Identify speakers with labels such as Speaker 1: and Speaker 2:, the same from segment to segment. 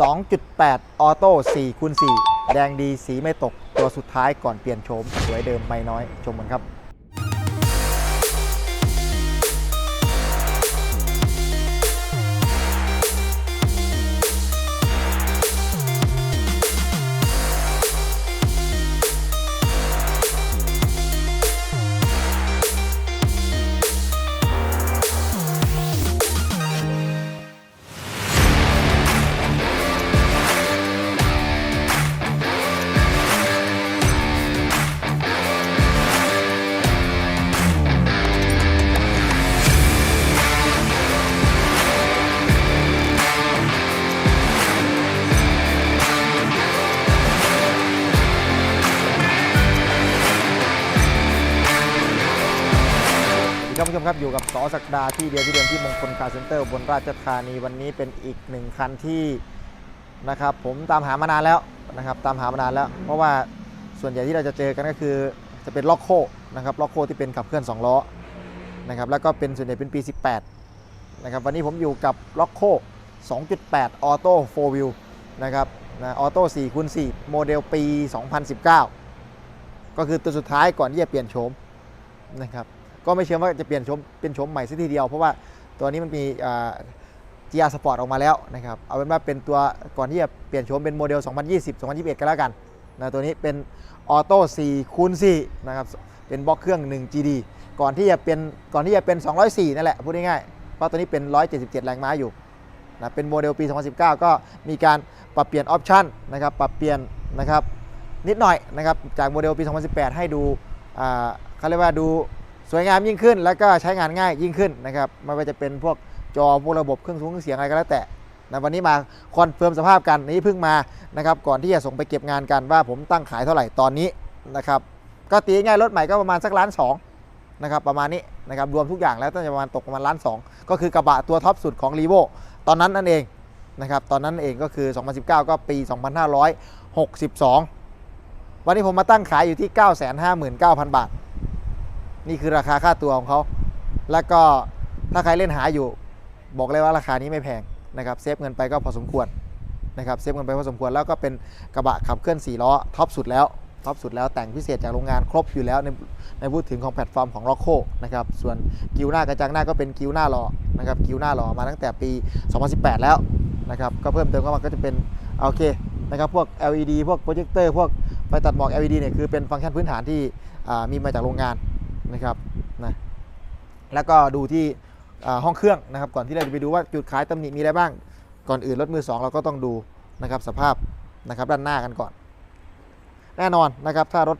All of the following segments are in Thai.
Speaker 1: 2.8 ออโต้4คูณ4แดงดีสีไม่ตกตัวสุดท้ายก่อนเปลี่ยนโฉมสวยเดิมไม่น้อยชมกันครับ ครับผู้ชมครับอยู่กับสอศักดาที่เดียวที่เดิมที่มงคลคาร์เซ็นเตอร์บนราชธานีวันนี้เป็นอีกหนึ่งคันที่นะครับผมตามหามานานแล้วนะครับตามหามานานแล้ว เพราะว่าส่วนใหญ่ที่เราจะเจอกันก็คือจะเป็นล็อกโคนะครับล็อกโคที่เป็นขับเคลื่อน2ล้อนะครับแล้วก็เป็นส่วนใหญ่เป็นปี 18นะครับวันนี้ผมอยู่กับล็อกโค2.8 ออโต้4 Wheel นะครับนะออโต้4คูณ4โมเดลปี 2019 ก็คือตัวสุดท้ายก่อนที่จะเปลี่ยนโฉมนะครับ ก็ไม่เชื่อว่าจะเปลี่ยนชมเป็นชมใหม่สักทีเดียว เพราะว่าตัวนี้มันมีอ่า GR Sport ออกมาแล้วนะครับ เอาเป็นว่าเป็นตัวก่อนที่จะเปลี่ยนชมเป็นโมเดล 2020 2021 กันแล้วกันนะตัวนี้เป็นออโต้4คูณ4นะครับ เป็นบล็อกเครื่อง 1 GD ก่อนที่จะเป็นก่อนที่จะเป็น 204 นั่นแหละ พูดง่ายๆ เพราะตัวนี้เป็น 177 แรงม้าอยู่นะเป็นโมเดลปี 2019 ก็มีการปรับเปลี่ยนออปชันนะครับ ปรับเปลี่ยนนะครับนิดหน่อยนะครับ จากโมเดลปี 2018 ให้ดูอ่าเขาเรียกว่าดู สวยงามยิ่งขึ้น แล้วก็ใช้งานง่ายยิ่งขึ้นนะครับไม่ว่าจะเป็นพวกจอพวกระบบเครื่องสูงเครื่องเสียงอะไรก็แล้วแต่นะวันนี้มาคอนเฟิร์มสภาพกันนี่เพิ่งมานะครับก่อนที่จะส่งไปเก็บงานกันว่าผมตั้งขายเท่าไหร่ตอนนี้นะครับก็ตีง่ายรถใหม่ก็ประมาณสักล้านสองนะครับประมาณนี้นะครับรวมทุกอย่างแล้วต้องจะประมาณตกประมาณล้านสองก็คือกระบะตัวท็อปสุดของ r ีโวตอนนั้นนั่นเองนะครับตอนนั้นเองก็คือ 2019 ก็ปี 2562 วันนี้ผมมาตั้งขายอยู่ที่ 959,000 บาท นี่คือราคาค่าตัวของเขา แล้วก็ถ้าใครเล่นหาอยู่ บอกเลยว่าราคานี้ไม่แพงนะครับเซฟเงินไปก็พอสมควรนะครับเซฟเงินไปพอสมควรแล้วก็เป็นกระบะขับเคลื่อน4ล้อท็อปสุดแล้วท็อปสุดแล้วแต่งพิเศษจากโรงงานครบอยู่แล้วในในพูดถึงของแพลตฟอร์มของ r o c k o นะครับส่วนกิวหน้ากระจังหน้าก็เป็นกิวหน้าหล่อนะครับกิวหน้าหล่อมาตั้งแต่ปี 2018 แล้วนะครับก็เพิ่มเติมเข้ามาก็จะเป็นโอเคนะครับพวก LED พวกโปรเจคเตอร์พวกไฟตัดหมอก LED เนี่ยคือเป็นฟังก์ชันพื้นฐานที่มีมาจากโรงงาน นะครับนะแล้วก็ดูที่ห้องเครื่องนะครับ ก่อนที่เราจะไปดูว่าจุดขายตำหนิมีอะไรบ้าง ก่อนอื่นรถมือสองเราก็ต้องดูนะครับสภาพนะครับด้านหน้ากันก่อน แน่นอนนะครับถ้ารถ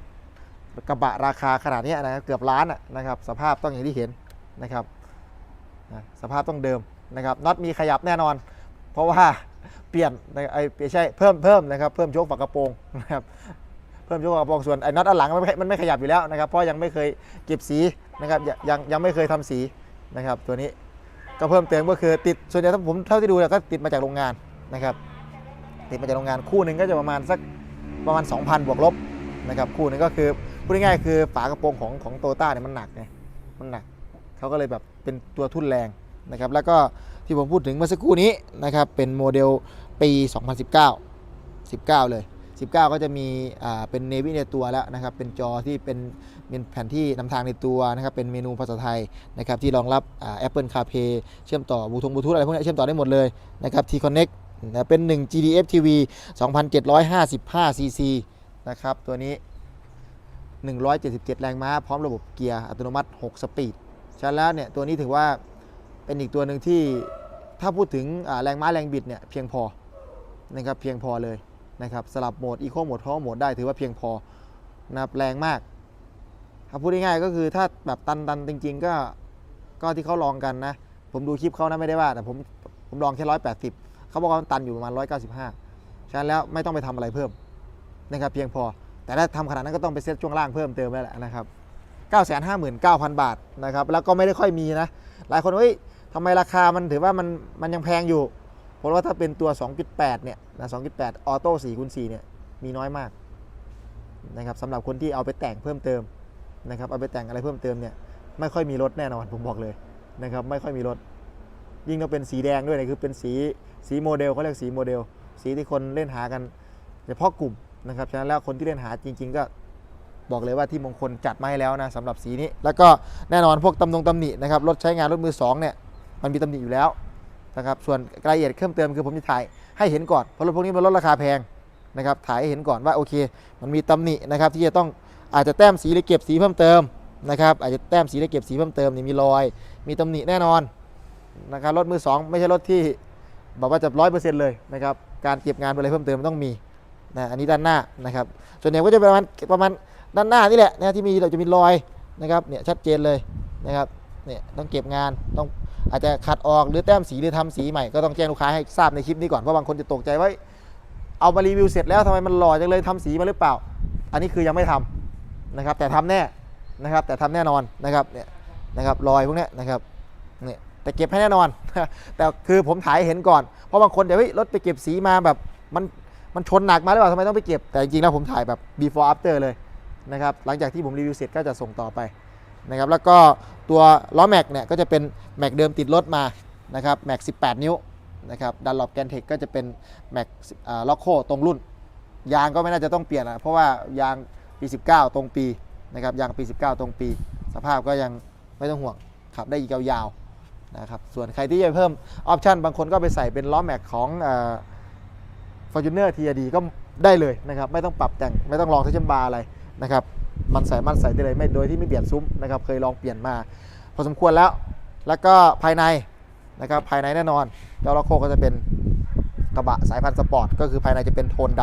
Speaker 1: กระบะราคาขนาดนี้นะครับเกือบล้านนะครับ สภาพต้องอย่างที่เห็นนะครับสภาพต้องเดิมนะครับน็อตมีขยับแน่นอน เพราะว่าเปลี่ยนไอ้ไม่ใช่เพิ่มเพิ่มนะครับ เพิ่มโชคฝากระโปรงนะครับ พิ่มโชคกระโปรงส่วนไอ้น็อตอันหลังมันไม่มันไม่ขยับอยู่แล้วนะครับเพราะยังไม่เคยเก็บสีนะครับยังยังไม่เคยทำสีนะครับ ตัวนี้ก็เพิ่มเติมก็คือติดส่วนใหญ่ถ้าผมเท่าที่ดูเนี่ยก็ติดมาจากโรงงานนะครับ ติดมาจากโรงงานคู่หนึ่งก็จะประมาณสักประมาณ 2,000 บวกลบนะครับคู่นึงก็คือพูดง่ายๆคือฝากระโปรงของของโตต้าเนี่ยมันหนักไงมันหนักเขาก็เลยแบบเป็นตัวทุ่นแรงนะครับแล้วก็ที่ผมพูดถึงเมื่อสักครู่นี้นะครับเป็นโมเดลปี 2019 19 เลย 19 ก็จะมีเป็นเนวิในตัวแล้วนะครับเป็นจอที่เป็นเป็นแผนที่นำทางในตัวนะครับเป็นเมนูภาษาไทยนะครับที่รองรับอ่า Apple CarPlay เชื่อมต่อบลูทูธบลูทูธอะไรพวกนี้เชื่อมต่อได้หมดเลยนะครับ T-Connect นะเป็น 1 GDF TV 2,755 cc นะครับตัวนี้ 177 แรงม้า พร้อมระบบเกียร์อัตโนมัติ 6 สปีดฉะนั้นแล้วเนี่ยตัวนี้ถือว่าเป็นอีกตัวหนึ่งที่ถ้าพูดถึงแรงม้าแรงบิดเนี่ยเพียงพอนะครับเพียงพอเลย นะครับสลับโหมดอีโคโหมดพาวโหมดได้ถือว่าเพียงพอนะครับแรงมากถ้าพูดง่ายๆก็คือถ้าแบบตันๆจริง ๆ ก็ก็ที่เขาลองกันนะ ผมดูคลิปเขานะไม่ได้ว่า แต่ผมผมลองแค่ร้อยแปดสิบเขาบอกว่ามันตันอยู่ประมาณร้อยเก้าสิบห้าฉะนั้นแล้วไม่ต้องไปทำอะไรเพิ่มนะครับเพียงพอ แต่ถ้าทำขนาดนั้นก็ต้องไปเซตช่วงล่างเพิ่มเติมแล้วแหละนะครับ959,000 บาทนะครับแล้วก็ไม่ได้ค่อยมีนะ หลายคนว่าเฮ้ยทำไมราคามันถือว่ามันมันยังแพงอยู่ เพราะว่าถ้าเป็นตัว 2.8 เนี่ยนะ 2.8 ออโต้4คูณ4เนี่ย มีน้อยมากนะครับสำหรับคนที่เอาไปแต่งเพิ่มเติมนะครับ เอาไปแต่งอะไรเพิ่มเติมเนี่ย ไม่ค่อยมีรถแน่นอน ผมบอกเลยนะครับ ไม่ค่อยมีรถ ยิ่งต้องเป็นสีแดงด้วยเนี่ยคือเป็นสีสีโมเดลเขาเรียกสีโมเดล สีที่คนเล่นหากันเฉพาะกลุ่มนะครับ ฉะนั้นแล้วคนที่เล่นหาจริง ๆ ก็บอกเลยว่าที่มงคลจัดมาให้แล้วนะสำหรับสีนี้ แล้วก็แน่นอนพวกตำนงตำหนินะครับ รถใช้งานรถมือสองเนี่ย มันมีตำหนิอยู่แล้ว นะครับส่วนรายละเอียดเพิ่มเติมคือผมจะถ่ายให้เห็นก่อนเพราะรถพวกนี้มันลดราคาแพงนะครับถ่ายให้เห็นก่อนว่าโอเค มันมีตำหนินะครับที่จะต้องอาจจะแต้มสีหรือเก็บสีเพิ่มเติมนะครับอาจจะแต้มสีหรือเก็บสีเพิ่มเติมนี่มีรอย มีตำหนิแน่นอนนะครับรถมือสองไม่ใช่รถที่บอกว่าจะร้อยเปอร์เซ็นต์เลยนะครับการเก็บงานอะไรเพิ่มเติมมันต้องมีนะอันนี้ด้านหน้านะครับส่วนใหญ่ก็จะประมาณประมาณด้านหน้านี่แหละนะที่มีเราจะมีรอยนะครับเนี่ยชัดเจนเลยนะครับเนี่ยต้องเก็บงานต้อง อาจจะขัดออกหรือแต้มสีหรือทำสีใหม่ก็ต้องแจ้งลูกค้าให้ทราบในคลิปนี้ก่อนเพราะบางคนจะตกใจว่าเอามารีวิวเสร็จแล้วทำไมมันหล่อจังเลยทำสีมาหรือเปล่า อันนี้คือยังไม่ทำนะครับ แต่ทำแน่นะครับ แต่ทำแน่นอนนะครับเนี่ยนะครับรอยพวกนี้นะครับเนี่ยแต่เก็บให้แน่นอน แต่คือผมถ่ายเห็นก่อน เพราะบางคนเดี๋ยวเฮ้ยรถไปเก็บสีมาแบบมันมันชนหนักมาหรือเปล่าทำไมต้องไปเก็บแต่จริงๆแล้วผมถ่ายแบบ before after เลยนะครับหลังจากที่ผมรีวิวเสร็จก็จะส่งต่อไป นะครับแล้วก็ตัวล้อแม็กเนี่ยก็จะเป็นแม็กเดิมติดรถมานะครับแม็ก 18 นิ้วนะครับดันหลบแกนเทคก็จะเป็นแม็กล็อกโคตรงรุ่น ยางก็ไม่น่าจะต้องเปลี่ยนอะเพราะว่ายางปี 19 ตรงปีนะครับยางปี 19 ตรงปี สภาพก็ยังไม่ต้องห่วงขับได้อีกยาวๆนะครับส่วนใครที่จะเพิ่มออปชันบางคนก็ไปใส่เป็นล้อแม็กของฟอร์จูเนอร์ทีดีก็ได้เลยนะครับไม่ต้องปรับแต่งไม่ต้องลองเทชเชนบาร์อะไรนะครับ มันใส่มันใส่ได้เลยไม่โดยที่ไม่เปลี่ยนซุ้มนะครับเคยลองเปลี่ยนมา พอสมควรแล้วแล้วก็ภายในนะครับภายในแน่นอนเจ้าล็อกโคก็จะเป็นกระบะสายพันธุ์สปอร์ตก็คือภายในจะเป็นโทนด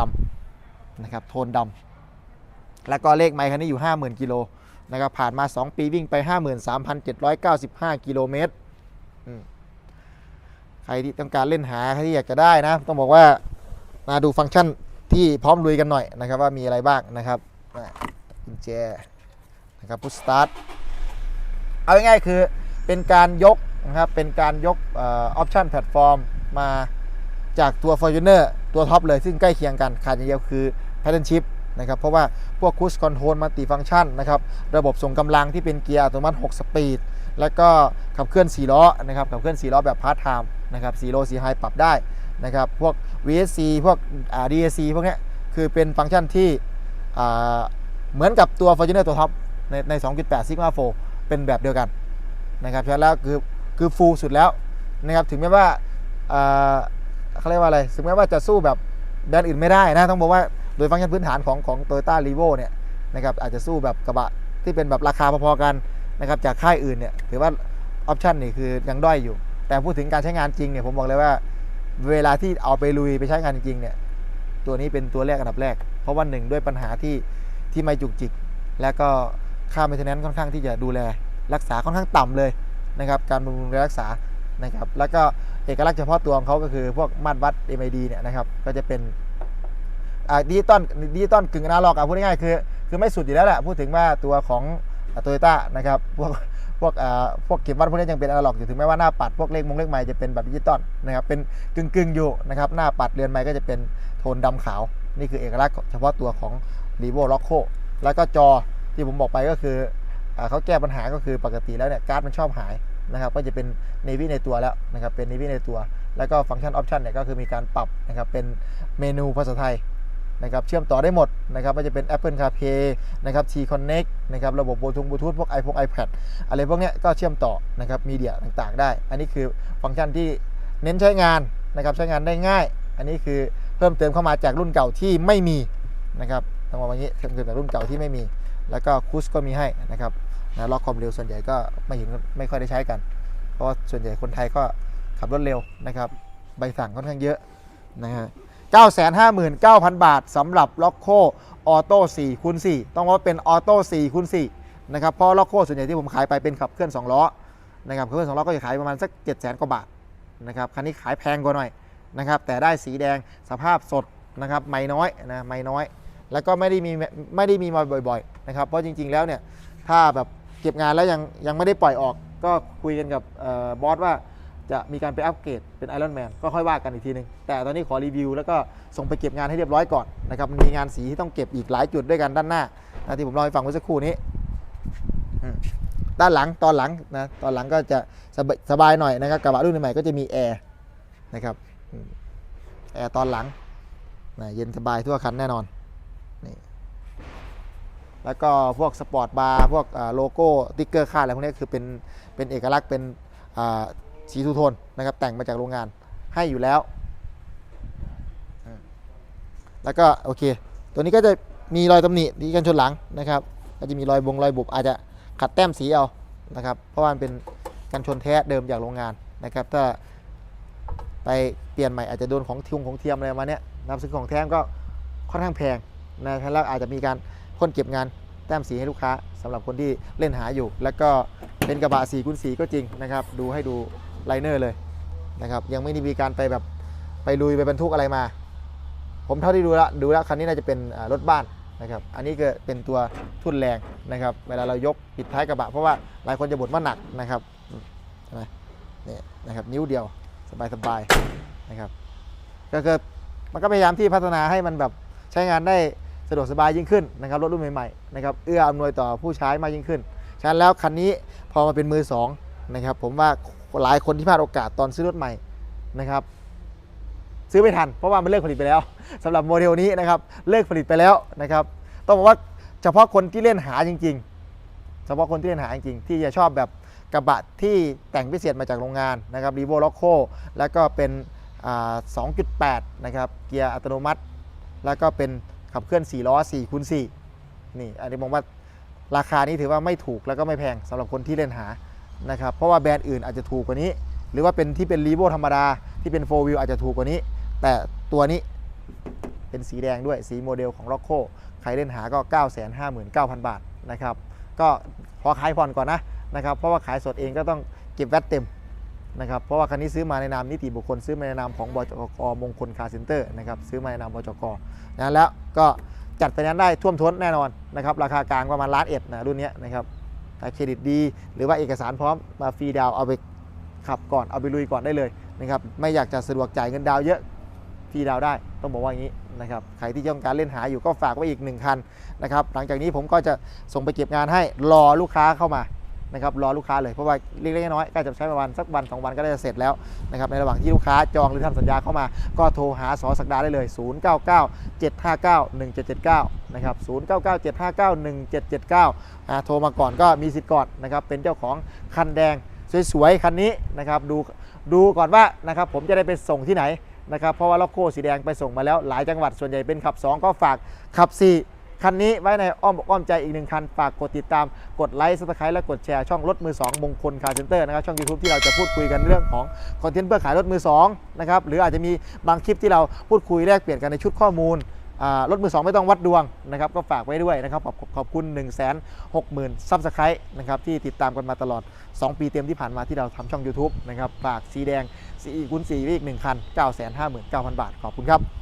Speaker 1: ำนะครับโทนดำแล้วก็เลขไมค์คันนี้อยู่ 50,000กิโลนะครับผ่านมา 2 ปีวิ่งไป 53,795 กิโลเมตรอืมใครที่ต้องการเล่นหาใครที่อยากจะได้นะ ต้องบอกว่ามาดูฟังก์ชันที่พร้อมลุยกันหน่อยนะครับว่ามีอะไรบ้างนะครับ กุญแจนะครับพุชสตาร์ทเอาง่ายๆคือเป็นการยกนะครับเป็นการยกออปชันแพลตฟอร์มมาจากตัว Fortuner ตัวท็อปเลย ซึ่งใกล้เคียงกันขาดอย่างเดียวคือ Pattern Shift นะครับเพราะว่าพวก Cruise Control มัลติฟังชันนะครับระบบส่งกำลังที่เป็นเกียร์อัตโนมัติ 6 สปีด แล้วก็ขับเคลื่อน 4 ล้อนะครับขับเคลื่อน 4 ล้อแบบพาร์ทไทม์นะครับ4โล4ไฮปรับได้นะครับพวก VSC พวก DAC พวกนี้คือเป็นฟังก์ชันที่ เหมือนกับตัว Fortuner ตัวท็อปในใน 2.8 Sigma 4 เป็นแบบเดียวกันนะครับแล้วคือคือฟูลสุดแล้วนะครับถึงแม้ว่าอ่าเขาเรียกว่าอะไรถึงแม้ว่าจะสู้แบบแบรนด์อื่นไม่ได้นะต้องบอกว่าโดยฟังก์ชันพื้นฐานของของโตโยต้ารีโวเนี่ยนะครับอาจจะสู้แบบกระบะที่เป็นแบบราคาพอๆกันนะครับจากค่ายอื่นเนี่ยถือว่าออปชันนี่คือยังด้อยอยู่ แต่พูดถึงการใช้งานจริงเนี่ยผมบอกเลยว่าเวลาที่เอาไปลุยไปใช้งานจริงเนี่ยตัวนี้เป็นตัวแรกอันดับแรก เพราะว่าหนึ่งด้วยปัญหาที่ ที่ไม่จุกจิก และก็ค่า m ม i เทนแนนค่อนข้างที่จะดูแลรักษาค่อนข้างต่ำเลยนะครับ การบำรุงรักษานะครับ แล้วก็เอกลักษณ์เฉพาะตัวของเขาก็คือพวกมาตรวัด MID เนี่ยนะครับ ก็จะเป็นดิจิตอลดิจิตอลกึ่งอนาล็อกอะพูดง่ายๆคือคือไม่สุดอยู่แล้วแหละพูดถึงว่าตัวของโตโยต้านะครับพวกพวกอ่าพวกเก็บวัดพวกนี้ยังเป็นอนาล็อกอยู่ถึงแม้ว่าหน้าปัดพวกเลขมงเลขไม้จะเป็นแบบดิจิตอลนะครับเป็นกึ่งกึ่งๆอยู่นะครับหน้าปัดเรือนไม้ก็จะเป็นโทนดำขาว นี่คือเอกลักษณ์เฉพาะตัวของ r e v o l o c o แล้วก็จอที่ผมบอกไปก็คืออเขาแก้ปัญหาก็คือปกติแล้วเนี่ยการ์ดมันชอบหายนะครับก็จะเป็น Navy ในตัวแล้วนะครับเป็น Navy ในตัว แล้วก็ฟังก์ชันออปชันเนี่ยก็คือมีการปรับนะครับเป็นเมนูภาษาไทยนะครับเชื่อมต่อได้หมดนะครับไม่ว่าจะเป็น Apple CarPlay นะครับ T Connect นะครับระบบบลูทูธบลูทูธพวก iPhone iPad อะไรพวกเนี้ยก็เชื่อมต่อนะครับมีเดียต่างๆ ได้ อันนี้คือฟังก์ชันที่เน้นใช้งานนะครับใช้งานได้ง่าย อันนี้คือเพิ่มเติมเข้ามาจากรุ่นเก่าที่ไม่มีนะครับ ต้องบอกว่าอย่างนี้เพิ่มเติมจากรุ่นเก่าที่ไม่มี แล้วก็คูสก็มีให้นะครับนะล็อกความเร็วส่วนใหญ่ก็ไม่เห็นไม่ค่อยได้ใช้กัน เพราะว่าส่วนใหญ่คนไทยก็ขับรถเร็วนะครับ ใบสั่งค่อนข้างเยอะนะฮะ959,000 บาทสำหรับล็อกโคออโต้4คูณ4ต้องว่าเป็นออโต้4คูณ4นะครับเพราะล็อกโคส่วนใหญ่ที่ผมขายไปเป็นขับเคลื่อน2ล้อนะครับขับเคลื่อน2ล้อก็จะขายประมาณสัก 7 0 0 0 0กว่าบาทนะครับคันนี้ขายแพงกว่าหน่อยนะครับแต่ได้สีแดงสภาพสดนะครับไม่น้อยนะไม่น้อย แล้วก็ไม่ได้มีไม่ได้มีมาบ่อยๆนะครับเพราะจริง ๆแล้วเนี่ยถ้าแบบเก็บงานแล้วยังยังไม่ได้ปล่อยออก ก็คุยกันกับออบอสว่าจะมีการไปอัปเกรดเป็นไอรอนแมนก็ค่อยว่ากันอีกทีหนึง แต่ตอนนี้ขอรีวิว แล้วก็ส่งไปเก็บงานให้เรียบร้อยก่อนนะครับมันมีงานสีที่ต้องเก็บอีกหลายจุดด้วยกันด้านหน้านะที่ผมเล่าให้ฟังเมื่อสักครู่นี้ด้านหลังตอนหลังนะตอนหลังก็จะสบายสบายหน่อยนะครับกระบะรุ่นใหม่ก็จะมีแอร์นะครับแอร์ตอนหลังนะเย็นสบายทั่วคันแน่นอน แล้วก็พวกสปอร์ตบาร์พวกโลโก้ติ๊กเกอร์ค่าอะไรพวกนี้คือเป็นเป็นเอกลักษณ์เป็นสีทูโทนนะครับแต่งมาจากโรงงานให้อยู่แล้ว แล้วก็โอเค ตัวนี้ก็จะมีรอยตำหนิที่กันชนหลังนะครับก็จะมีรอยบงรอยบุบอาจจะขัดแต้มสีเอานะครับเพราะว่ามันเป็นกันชนแท้เดิมจากโรงงานนะครับถ้าไปเปลี่ยนใหม่อาจจะโดนของทิงของเทียมอะไรมาเนี้ยนะครับซึ่งของแท้ก็ค่อนข้างแพงนะครับแล้วอาจจะมีการ พ่นเก็บงานแต้มสีให้ลูกค้าสำหรับคนที่เล่นหาอยู่ แล้วก็เป็นกระบะสีคูณสีก็จริงนะครับ ดูให้ดูไลเนอร์เลยนะครับยังไม่ได้มีการไปแบบไปลุยไปบรรทุกอะไรมา ผมเท่าที่ดูล้วดูแล้วคันนี้น่าจะเป็นรถบ้านนะครับอันนี้ก็เป็นตัวทุ่นแรงนะครับ เวลาเรายกปิดท้ายกระบะ เพราะว่าหลายคนจะบ่นว่าหนักนะครับใช่ไหมนี่นะครับนิ้วเดียวสบายๆนะครับ ก็คือมันก็พยายามที่พัฒนาให้มันแบบใช้งานได้ สะดวกสบายยิ่งขึ้นนะครับรถรุ่นใหม่ๆนะครับเอื้ออำนวยต่อผู้ใช้มากยิ่งขึ้นฉะนั้นแล้วคันนี้พอมาเป็นมือสองนะครับผมว่าหลายคนที่พลาดโอกาสตอนซื้อรถใหม่นะครับซื้อไม่ทันเพราะว่ามันเลิกผลิตไปแล้วสำหรับโมเดลนี้นะครับเลิกผลิตไปแล้วนะครับต้องบอกว่าเฉพาะคนที่เล่นหาจริง ๆ เฉพาะคนที่เล่นหาจริงๆที่จะชอบแบบกระบะที่แต่งพิเศษมาจากโรงงานนะครับรีโวล็อกโคแล้วก็เป็นอ่า2.8 นะครับเกียร์อัตโนมัติ แล้วก็เป็น ขับเคลื่อน 4 ล้อ4คูณ4นี่อันนี้มองว่าราคานี้ถือว่าไม่ถูกแล้วก็ไม่แพงสำหรับคนที่เล่นหานะครับเพราะว่าแบรนด์อื่นอาจจะถูกกว่านี้ หรือว่าเป็นที่เป็นรีโวธรรมดาที่เป็น4 wheel อาจจะถูกกว่านี้ แต่ตัวนี้เป็นสีแดงด้วยสีโมเดลของ r o c c o ใครเล่นหาก็ 959,000 บาทนะครับก็พอขายผ่อนก่อนนะนะครับเพราะว่าขายสดเองก็ต้องเก็บแวตเต็ม นะครับเพราะว่าคันนี้ซื้อมาในนามนิติบุคคลซื้อมาในนามของบจกมงคลคาร์เซ็นเตอร์นะครับซื้อมาในนามบจกนะแล้วก็จัดไฟแนนซ์ได้ท่วมท้นแน่นอนนะครับราคากลางประมาณล้านเอ็ดนะรุ่นนี้นะครับถ้าเครดิตดี หรือว่าเอกสารพร้อมมาฟรีดาวเอาไปขับก่อนเอาไปลุยก่อนได้เลยนะครับไม่อยากจะสะดวกจ่ายเงินดาวเยอะฟรีดาวได้ต้องบอกว่าอย่างนี้นะครับใครที่ต้องการเล่นหาอยู่ก็ฝากไว้อีกหนึ่งคันนะครับหลังจากนี้ผมก็จะส่งไปเก็บงานให้รอลูกค้าเข้ามา นะครับรอลูกค้าเลยเพราะว่าเล็กๆน้อยๆก็จะใช้ประมาณสักวันสองวันก็ได้จะเสร็จแล้วนะครับในระหว่างที่ลูกค้าจองหรือทำสัญญาเข้ามา ก็โทรหาสอสักดาได้เลย 0 9 9 7 5 9 1 7 7 9นะครับ0 9 9 7 5 9 1 7 7 9โทรมาก่อนก็มีสิทธิ์ก่อนนะครับเป็นเจ้าของคันแดงสวยๆคันนี้นะครับดูดูก่อนว่านะครับผมจะได้ไปส่งที่ไหนนะครับเพราะว่าล็อกโคสีแดงไปส่งมาแล้วหลายจังหวัดส่วนใหญ่เป็นขับ 2 ก็ฝากขับ 4 คันนี้ไว้ในอ้อมอกอ้อมใจอีกหนึ่งคัน ฝากกดติดตาม กดไลค์ซับสไครต์และกดแชร์ช่องรถมือ 2 มงคลคาร์เซ็นเตอร์นะครับช่อง YouTube ที่เราจะพูดคุยกันเรื่องของคอนเทนต์เพื่อขายรถมือ2นะครับหรืออาจจะมีบางคลิปที่เราพูดคุยแลกเปลี่ยนกันในชุดข้อมูลรถมือ 2 ไม่ต้องวัดดวงนะครับก็ฝากไว้ด้วยนะครับขอบขอบคุณ 1 6 0 0 0 0ซับสไครต์นะครับที่ติดตามกันมาตลอด 2 ปีเต็มที่ผ่านมาที่เราทำช่อง YouTube นะครับฝากสีแดงสีกุนสีไว้อีกหนึ่งคัน 959,000 บาท ขอบคุณครับ